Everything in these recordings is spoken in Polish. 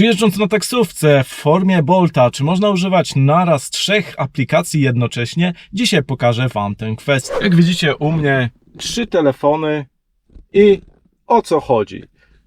Czy jeżdżąc na taksówce w formie Bolta, czy można używać naraz trzech aplikacji jednocześnie? Dzisiaj pokażę Wam tę kwestię. Jak widzicie u mnie trzy telefony i o co chodzi?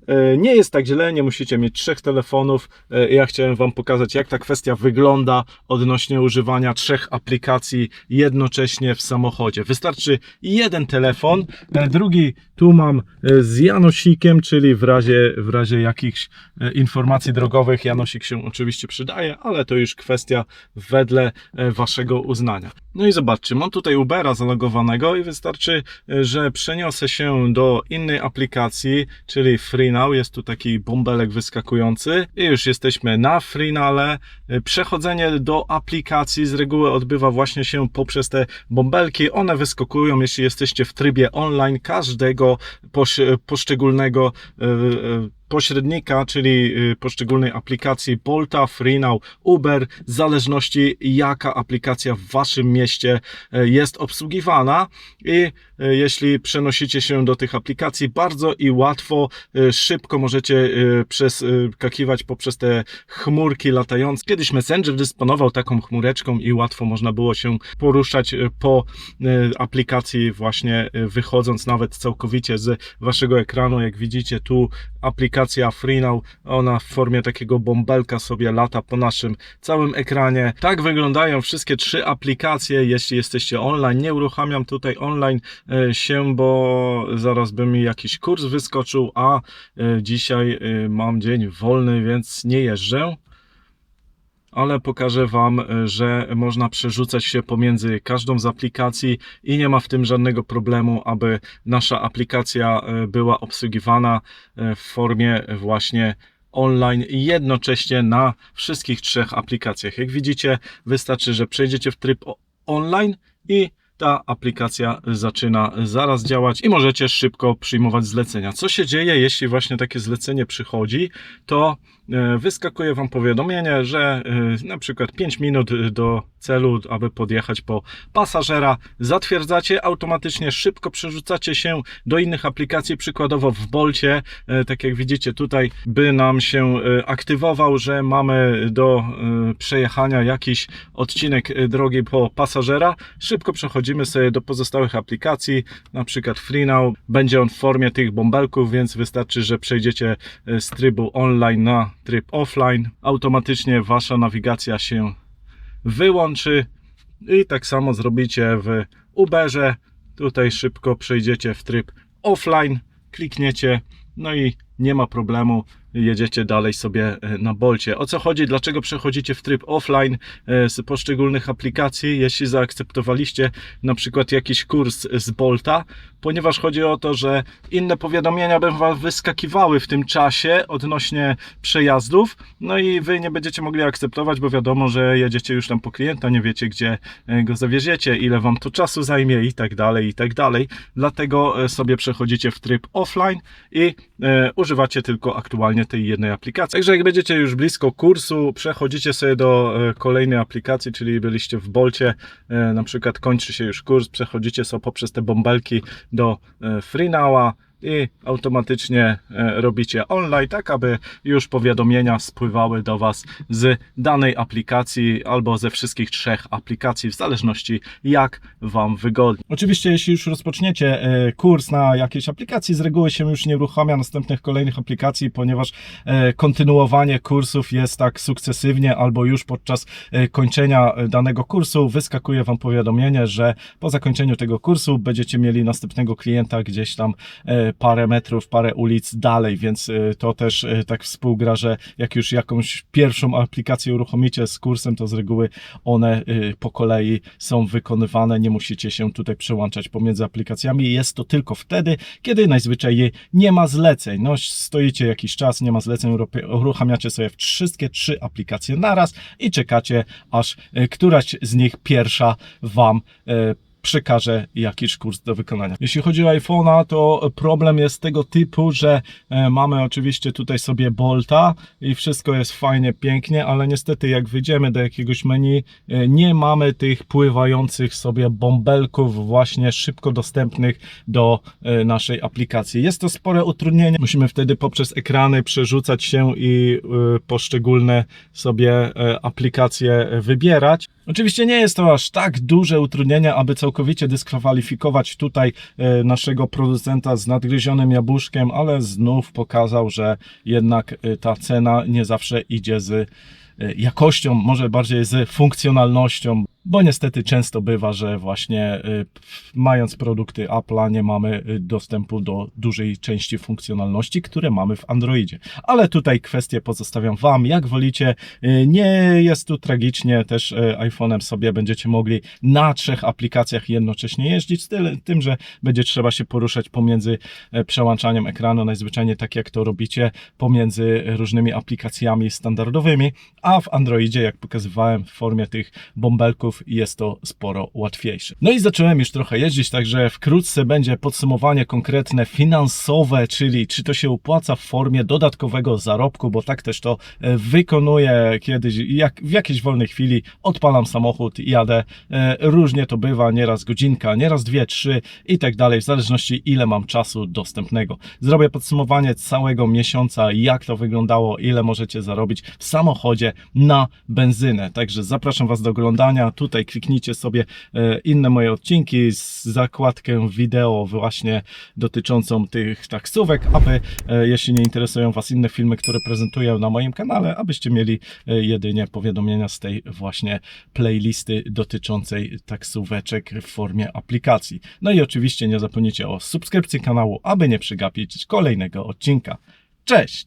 E, Nie jest tak źle, nie musicie mieć trzech telefonów. E, Ja chciałem Wam pokazać, jak ta kwestia wygląda odnośnie używania trzech aplikacji jednocześnie w samochodzie. Wystarczy jeden telefon, e, drugi tu mam z Janosikiem, czyli w razie, w razie jakichś informacji drogowych Janosik się oczywiście przydaje, ale to już kwestia wedle Waszego uznania. No i zobaczcie, mam tutaj Ubera zalogowanego i wystarczy, że przeniosę się do innej aplikacji, czyli FreeNow. Jest tu taki bąbelek wyskakujący i już jesteśmy na FreeNale. E, Przechodzenie do aplikacji z reguły odbywa właśnie się poprzez te bąbelki. One wyskakują, jeśli jesteście w trybie online każdego poś poszczególnego e, pośrednika, czyli y, poszczególnej aplikacji Bolta, FreeNow, Uber, w zależności jaka aplikacja w waszym mieście e, jest obsługiwana i e, jeśli przenosicie się do tych aplikacji bardzo i łatwo, e, szybko możecie przeskakiwać poprzez te chmurki latające. Kiedyś Messenger dysponował taką chmureczką i łatwo można było się poruszać po aplikacji właśnie wychodząc nawet całkowicie z waszego ekranu. Jak widzicie tu aplikacja FreeNow, ona w formie takiego bąbelka sobie lata po naszym całym ekranie. Tak wyglądają wszystkie trzy aplikacje, jeśli jesteście online. Nie uruchamiam tutaj online e, się, bo zaraz by mi jakiś kurs wyskoczył, a e, dzisiaj e, mam dzień wolny, więc nie jeżdżę ale pokażę Wam, e, że można przerzucać się pomiędzy każdą z aplikacji i nie ma w tym żadnego problemu, aby nasza aplikacja e, była obsługiwana e, w formie właśnie online i jednocześnie na wszystkich trzech aplikacjach. Jak widzicie, wystarczy, że przejdziecie w tryb online i ta aplikacja zaczyna zaraz działać i możecie szybko przyjmować zlecenia. Co się dzieje, jeśli właśnie takie zlecenie przychodzi, to e, wyskakuje Wam powiadomienie, że e, na przykład 5 minut do celu, aby podjechać po pasażera, zatwierdzacie, automatycznie szybko przerzucacie się do innych aplikacji, przykładowo w Bolcie, e, tak jak widzicie tutaj, by nam się aktywował, że mamy do przejechania jakiś odcinek drogi po pasażera, szybko przechodzimy sobie do pozostałych aplikacji, na przykład FreeNow, będzie on w formie tych bąbelków, więc wystarczy, że przejdziecie e, z trybu online na tryb offline, automatycznie wasza nawigacja się wyłączy i tak samo zrobicie w Uberze. Tutaj szybko przejdziecie w tryb offline, klikniecie, no i nie ma problemu, jedziecie dalej sobie e, na Bolcie. O co chodzi? Dlaczego przechodzicie w tryb offline e, z poszczególnych aplikacji, jeśli zaakceptowaliście na przykład jakiś kurs z Bolta? Ponieważ chodzi o to, że inne powiadomienia będą wam wyskakiwały w tym czasie odnośnie przejazdów, no i wy nie będziecie mogli akceptować, bo wiadomo, że jedziecie już tam po klienta, nie wiecie gdzie e, go zawieziecie, ile wam to czasu zajmie i tak dalej, i tak dalej. Dlatego sobie przechodzicie w tryb offline i używacie tylko aktualnie tej jednej aplikacji. Także jak będziecie już blisko kursu, przechodzicie sobie do e, kolejnej aplikacji, czyli byliście w Bolcie, e, na przykład kończy się już kurs, przechodzicie sobie poprzez te bąbelki do e, FreeNowa i automatycznie e, robicie online, tak aby już powiadomienia spływały do Was z danej aplikacji albo ze wszystkich trzech aplikacji, w zależności jak Wam wygodnie. Oczywiście, jeśli już rozpoczniecie e, kurs na jakiejś aplikacji, z reguły się już nie uruchamia następnych kolejnych aplikacji, ponieważ e, kontynuowanie kursów jest tak sukcesywnie albo już podczas kończenia danego kursu wyskakuje Wam powiadomienie, że po zakończeniu tego kursu będziecie mieli następnego klienta gdzieś tam parę metrów, parę ulic dalej, więc e, to też e, tak współgra, że jak już jakąś pierwszą aplikację uruchomicie z kursem, to z reguły one e, po kolei są wykonywane, nie musicie się tutaj przełączać pomiędzy aplikacjami. Jest to tylko wtedy, kiedy najzwyczajniej nie ma zleceń. No, stoicie jakiś czas, nie ma zleceń, uruchamiacie sobie wszystkie trzy aplikacje naraz i czekacie, aż któraś z nich pierwsza Wam e, przekażę jakiś kurs do wykonania. Jeśli chodzi o iPhone'a, to problem jest tego typu, że e, mamy oczywiście tutaj sobie Bolta i wszystko jest fajnie, pięknie, ale niestety jak wyjdziemy do jakiegoś menu, e, nie mamy tych pływających sobie bąbelków właśnie szybko dostępnych do e, naszej aplikacji. Jest to spore utrudnienie. Musimy wtedy poprzez ekrany przerzucać się i poszczególne sobie aplikacje wybierać. Oczywiście nie jest to aż tak duże utrudnienie, aby całkowicie dyskwalifikować tutaj e, naszego producenta z nadgryzionym jabłuszkiem, ale znów pokazał, że jednak e, ta cena nie zawsze idzie z e, jakością, może bardziej z funkcjonalnością, bo niestety często bywa, że właśnie y, mając produkty Apple'a nie mamy y, dostępu do dużej części funkcjonalności, które mamy w Androidzie. Ale tutaj kwestię pozostawiam Wam, jak wolicie. Y, Nie jest tu tragicznie, też iPhone'em sobie będziecie mogli na trzech aplikacjach jednocześnie jeździć, tym, że będzie trzeba się poruszać pomiędzy e, przełączaniem ekranu, najzwyczajniej tak jak to robicie, pomiędzy różnymi aplikacjami standardowymi, a w Androidzie, jak pokazywałem w formie tych bąbelków, jest to sporo łatwiejsze. No i zacząłem już trochę jeździć, także wkrótce będzie podsumowanie konkretne finansowe, czyli czy to się opłaca w formie dodatkowego zarobku, bo tak też to e, wykonuję kiedyś, jak w jakiejś wolnej chwili odpalam samochód i jadę. E, Różnie to bywa, nieraz godzinka, nieraz dwie, trzy i tak dalej, w zależności ile mam czasu dostępnego. Zrobię podsumowanie całego miesiąca, jak to wyglądało, ile możecie zarobić w samochodzie na benzynę. Także zapraszam Was do oglądania. Tutaj kliknijcie sobie e, inne moje odcinki z zakładkę wideo właśnie dotyczącą tych taksówek, aby e, jeśli nie interesują Was inne filmy, które prezentuję na moim kanale, abyście mieli e, jedynie powiadomienia z tej właśnie playlisty dotyczącej taksóweczek w formie aplikacji. No i oczywiście nie zapomnijcie o subskrypcji kanału, aby nie przegapić kolejnego odcinka. Cześć!